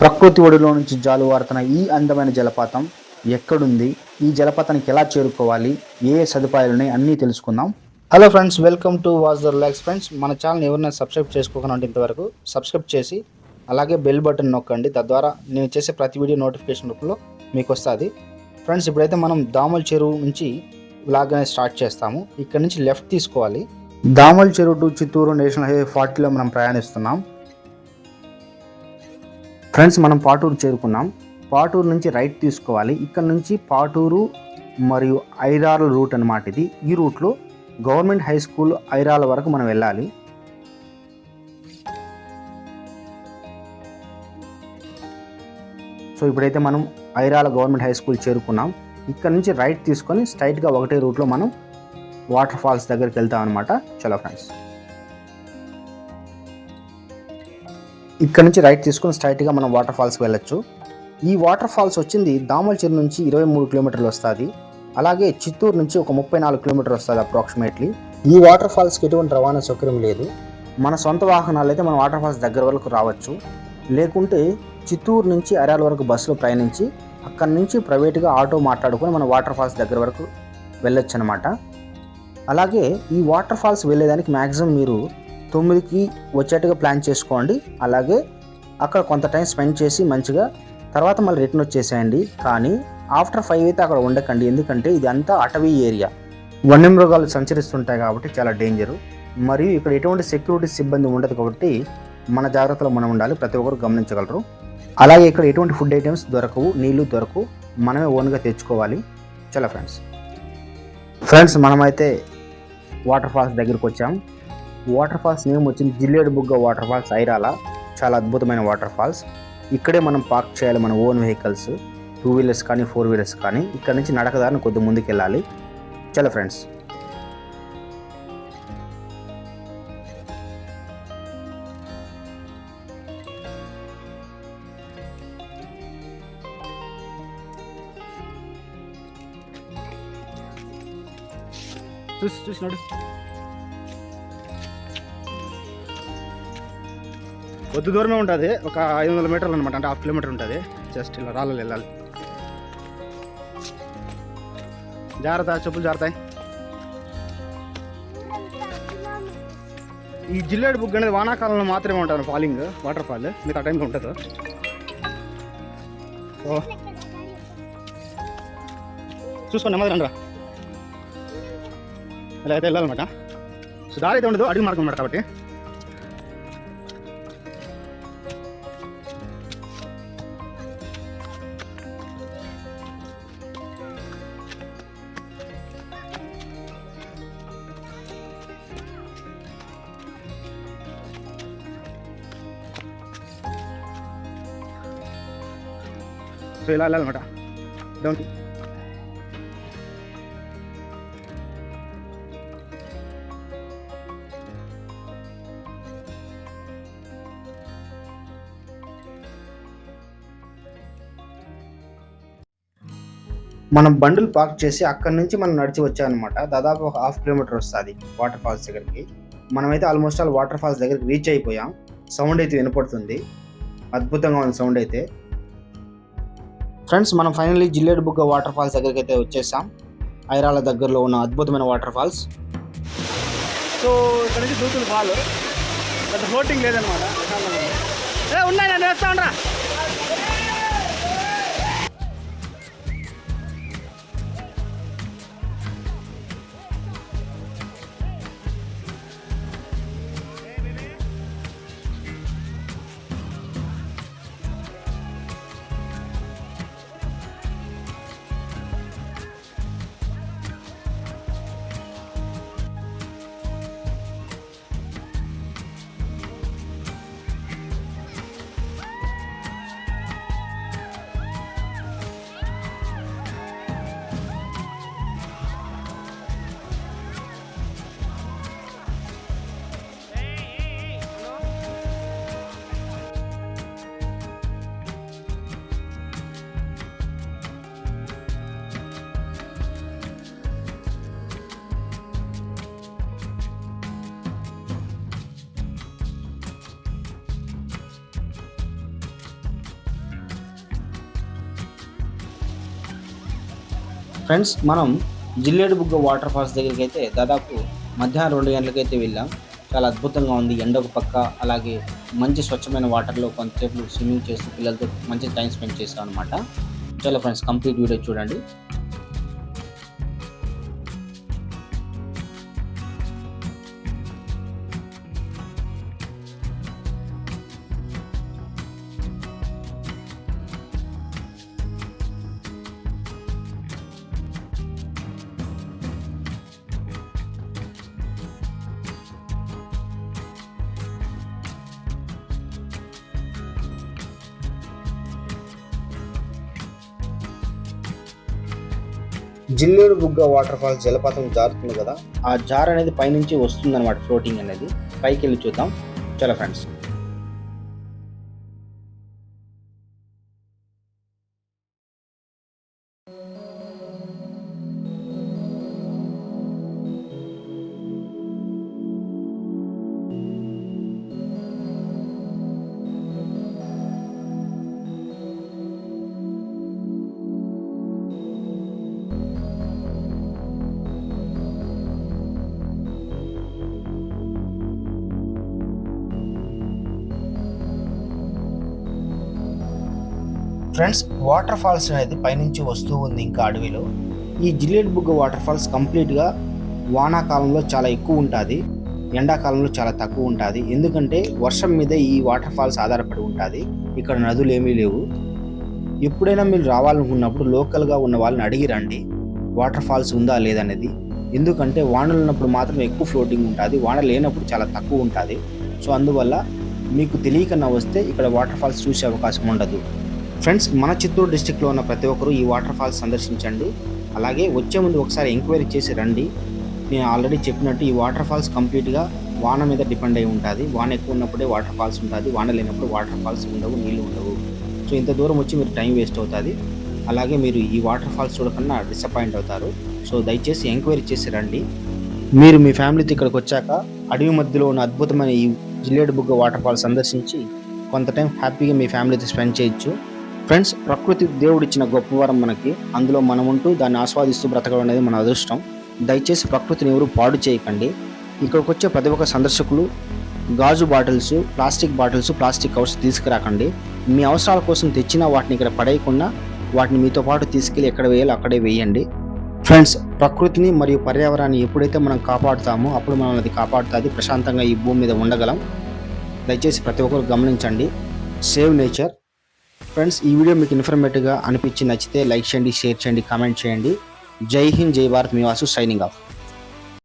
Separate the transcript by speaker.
Speaker 1: ప్రకృతి ఒడిలో నుంచి జాలువారుతున్న ఈ అందమైన జలపాతం ఎక్కడుంది? ఈ జలపాతానికి ఎలా చేరుకోవాలి? ఏ సదుపాయాలు ఉన్నాయి? అన్నీ తెలుసుకుందాం. Hello friends welcome to was the relax friends మన ఛానల్ ఎవరైనా సబ్స్క్రైబ్ చేసుకోకుండా ఇంతవరకు సబ్స్క్రైబ్ చేసి అలాగే బెల్ బటన్ నొక్కండి. తద్వారా నేను చేసే ప్రతి వీడియో నోటిఫికేషన్ రూపంలో మీకు వస్తుంది. ఫ్రెండ్స్ ఇప్పుడైతే మనం దామల్ చెరువు నుంచి లాగానే స్టార్ట్ చేస్తాము. ఇక్కడ నుంచి లెఫ్ట్ తీసుకోవాలి. Damalcheruvu to Chittoor national highway ఫార్టీలో మనం ప్రయాణిస్తున్నాం. ఫ్రెండ్స్ మనం పాటూరు చేరుకున్నాం. పాటూరు నుంచి రైట్ తీసుకోవాలి. ఇక్కడ నుంచి పాటూరు మరియు ఐరాల రూట్ అన్నమాట ఇది. ఈ రూట్లో గవర్నమెంట్ హై స్కూల్ ఐరాల వరకు మనం వెళ్ళాలి. సో ఇప్పుడైతే మనం ఐరాల గవర్నమెంట్ హై స్కూల్ చేరుకున్నాం. ఇక్కడ నుంచి రైట్ తీసుకొని స్ట్రైట్గా ఒకటే రూట్లో మనం వాటర్ ఫాల్స్ దగ్గరికి వెళ్తాం అనమాట చలో ఫ్రెండ్స్. ఇక్కడ నుంచి రైట్ తీసుకుని స్ట్రైట్గా మనం వాటర్ ఫాల్స్కి వెళ్ళొచ్చు. ఈ వాటర్ ఫాల్స్ వచ్చింది దామల్ నుంచి ఇరవై మూడు కిలోమీటర్లు వస్తుంది. అలాగే చిత్తూరు నుంచి ఒక ముప్పై నాలుగు కిలోమీటర్ వస్తుంది అప్రాక్సిమేట్లీ ఈ వాటర్ ఫాల్స్కి ఎటువంటి రవాణా సౌకర్యం లేదు. మన సొంత వాహనాలు అయితే మనం వాటర్ ఫాల్స్ దగ్గర వరకు రావచ్చు. లేకుంటే చిత్తూరు నుంచి అరాల వరకు బస్సులో ప్రయాణించి అక్కడి నుంచి ప్రైవేట్గా ఆటో మాట్లాడుకొని మన వాటర్ ఫాల్స్ దగ్గర వరకు వెళ్ళొచ్చు అనమాట అలాగే ఈ వాటర్ ఫాల్స్ వెళ్ళేదానికి మ్యాక్సిమం మీరు తొమ్మిదికి వచ్చేట్టుగా ప్లాన్ చేసుకోండి. అలాగే అక్కడ కొంత టైం స్పెండ్ చేసి మంచిగా తర్వాత మళ్ళీ రిటర్న్ వచ్చేసేయండి. కానీ ఆఫ్టర్ ఫైవ్ అయితే అక్కడ ఉండకండి. ఎందుకంటే ఇది అంతా అటవీ ఏరియా వన్యమృగాలు సంచరిస్తుంటాయి కాబట్టి చాలా డేంజరు మరియు ఇక్కడ ఎటువంటి సెక్యూరిటీ సిబ్బంది ఉండదు కాబట్టి మన జాగ్రత్తలో మనం ఉండాలి. ప్రతి ఒక్కరు గమనించగలరు. అలాగే ఇక్కడ ఎటువంటి ఫుడ్ ఐటమ్స్ దొరకవు నీళ్ళు దొరకవు మనమే ఓన్గా తెచ్చుకోవాలి. చాలా ఫ్రెండ్స్ ఫ్రెండ్స్ మనమైతే వాటర్ ఫాల్స్ దగ్గరికి వచ్చాం. వాటర్ ఫాల్స్ నేమ్ వచ్చింది? జిల్లేడు బుగ్గ వాటర్ ఫాల్స్ ఐరాల చాలా అద్భుతమైన వాటర్ ఫాల్స్ ఇక్కడే మనం పార్క్ చేయాలి మన ఓన్ వెహికల్స్ టూ వీలర్స్ కానీ ఫోర్ వీలర్స్ కానీ. ఇక్కడ నుంచి నడకదారిని కొద్ది ముందుకు వెళ్ళాలి చలో ఫ్రెండ్స్. చూసి చూసినాడు కొద్ది దూరమే ఉంటుంది. ఒక ఐదు వందల మీటర్లు అనమాట అంటే హాఫ్ కిలోమీటర్ ఉంటుంది. జస్ట్ ఇలా రాళ్ళు వెళ్ళాలి. జాగ్రత్త చెప్పులు జాగ్రత్త ఈ జిల్లేడు బుక్ అనేది వానాకాలంలో మాత్రమే ఉంటుంది ఫాలింగ్ వాటర్ ఫాల్. మీకు ఆ టైంకి ఉంటుంది. ఓ. చూసుకోండి నెమ్మది రండి రా. ఇలా అయితే వెళ్ళాలన్నమాట. సో దారి అయితే ఉండదు అడిగి మార్గం అనమాట కాబట్టి. సో ఇలా వెళ్ళాలన్నమాట డౌన్కి మనం బండులు పార్క్ చేసి అక్కడి నుంచి మనం నడిచి వచ్చామన్నమాట. దాదాపు ఒక హాఫ్ కిలోమీటర్ వస్తుంది వాటర్ ఫాల్స్ దగ్గరికి. మనమైతే ఆల్మోస్ట్ ఆల్ వాటర్ ఫాల్స్ దగ్గరికి రీచ్ అయిపోయాం. సౌండ్ అయితే వినపడుతుంది. అద్భుతంగా ఉంది సౌండ్ అయితే. ఫ్రెండ్స్ మనం ఫైనల్లీ జిల్లేడు బుగ్గ వాటర్ ఫాల్స్ దగ్గరికి అయితే వచ్చేసాం. ఐరాల దగ్గరలో ఉన్న అద్భుతమైన వాటర్ ఫాల్స్
Speaker 2: సో ఇక్కడ నుంచి దూకులు ఫాల్ పెద్ద ఫ్లోటింగ్ లేదనమాట ఏ ఉన్నాయి నేను వేస్తా ఉండరా
Speaker 1: ఫ్రెండ్స్ మనం జిల్లేడు బుగ్గ వాటర్ ఫాల్స్ దగ్గరికి అయితే దాదాపు మధ్యాహ్నం రెండు గంటలకైతే వెళ్ళాం. చాలా అద్భుతంగా ఉంది. ఎండ ఒక పక్క అలాగే మంచి స్వచ్ఛమైన వాటర్లో కొంతసేపు స్విమ్మింగ్ చేస్తూ పిల్లలతో మంచి టైం స్పెండ్ చేస్తాం అనమాట చాలా ఫ్రెండ్స్ కంప్లీట్ వీడియో చూడండి. జిల్లేడు బుగ్గ వాటర్ ఫాల్స్ జలపాతం జారుతుంది కదా ఆ జార్ అనేది పైనుంచి వస్తుంది అనమాట ఫ్లోటింగ్ అనేది. పైకి వెళ్ళి చూద్దాం. చలో ఫ్రెండ్స్ ఫ్రెండ్స్ వాటర్ ఫాల్స్ అనేది పైనుంచి వస్తూ ఉంది ఇంకా అడవిలో. ఈ జిల్లెట్ బుగ్గ వాటర్ ఫాల్స్ కంప్లీట్గా వానాకాలంలో చాలా ఎక్కువ ఉంటుంది. ఎండాకాలంలో చాలా తక్కువ ఉంటుంది. ఎందుకంటే వర్షం మీద ఈ వాటర్ ఫాల్స్ ఆధారపడి ఉంటుంది. ఇక్కడ నదులు ఏమీ లేవు. ఎప్పుడైనా మీరు రావాలనుకున్నప్పుడు లోకల్గా ఉన్న వాళ్ళని అడిగి రండి. వాటర్ ఫాల్స్ ఉందా లేదనేది ఎందుకంటే వానలు ఉన్నప్పుడు మాత్రం ఎక్కువ ఫ్లోటింగ్ ఉంటుంది. వాన లేనప్పుడు చాలా తక్కువ ఉంటుంది. సో అందువల్ల మీకు తెలియకన్నా వస్తే ఇక్కడ వాటర్ ఫాల్స్ చూసే అవకాశం ఉండదు. ఫ్రెండ్స్ మన చిత్తూరు డిస్టిక్లో ఉన్న ప్రతి ఒక్కరూ ఈ వాటర్ ఫాల్స్ సందర్శించండి. అలాగే వచ్చే ముందు ఒకసారి ఎంక్వైరీ చేసి రండి. నేను ఆల్రెడీ చెప్పినట్టు ఈ వాటర్ ఫాల్స్ కంప్లీట్గా వాన మీద డిపెండ్ అయి ఉంటుంది. వాన ఎక్కువ ఉన్నప్పుడే వాటర్ ఫాల్స్ ఉంటుంది. వాన లేనప్పుడు వాటర్ ఫాల్స్ ఉండవు నీళ్ళు ఉండవు. సో ఇంత దూరం వచ్చి మీరు టైం వేస్ట్ అవుతుంది. అలాగే మీరు ఈ వాటర్ ఫాల్స్ చూడకుండా డిసప్పాయింట్ అవుతారు. సో దయచేసి ఎంక్వైరీ చేసి రండి. మీరు మీ ఫ్యామిలీతో ఇక్కడికి వచ్చాక అడవి మధ్యలో ఉన్న అద్భుతమైన ఈ జిల్లేడు బుగ్గ వాటర్ ఫాల్స్ సందర్శించి కొంత టైం హ్యాపీగా మీ ఫ్యామిలీతో స్పెండ్ చేయొచ్చు. ఫ్రెండ్స్ ప్రకృతి దేవుడిచ్చిన గొప్ప వరం మనకి. అందులో మనం ఉంటూ దాన్ని ఆస్వాదిస్తూ బ్రతకడం అనేది మన అదృష్టం. దయచేసి ప్రకృతిని ఎవరు పాడు చేయకండి. ఇక్కడికి వచ్చే ప్రతి ఒక్క సందర్శకులు గాజు bottles plastic bottles plastic covers తీసుకురాకండి. మీ అవసరాల కోసం తెచ్చిన వాటిని ఇక్కడ పడేయకుండా వాటిని మీతో పాటు తీసుకెళ్ళి ఎక్కడ వేయాలో అక్కడే వేయండి. ఫ్రెండ్స్ ప్రకృతిని మరియు పర్యావరణాన్ని ఎప్పుడైతే మనం కాపాడుతామో అప్పుడు మనం అది కాపాడుతుంది ప్రశాంతంగా ఈ భూమి మీద ఉండగలం. దయచేసి ప్రతి ఒక్కరు గమనించండి. Save nature. ఫ్రెండ్స్ ఈ వీడియో మీకు ఇన్ఫర్మేటివ్గా అనిపించి నచ్చితే లైక్ చేయండి షేర్ చేయండి కామెంట్ చేయండి. జై హింద్ జై భారత్. మీ వాసు సైనింగ్ ఆఫ్.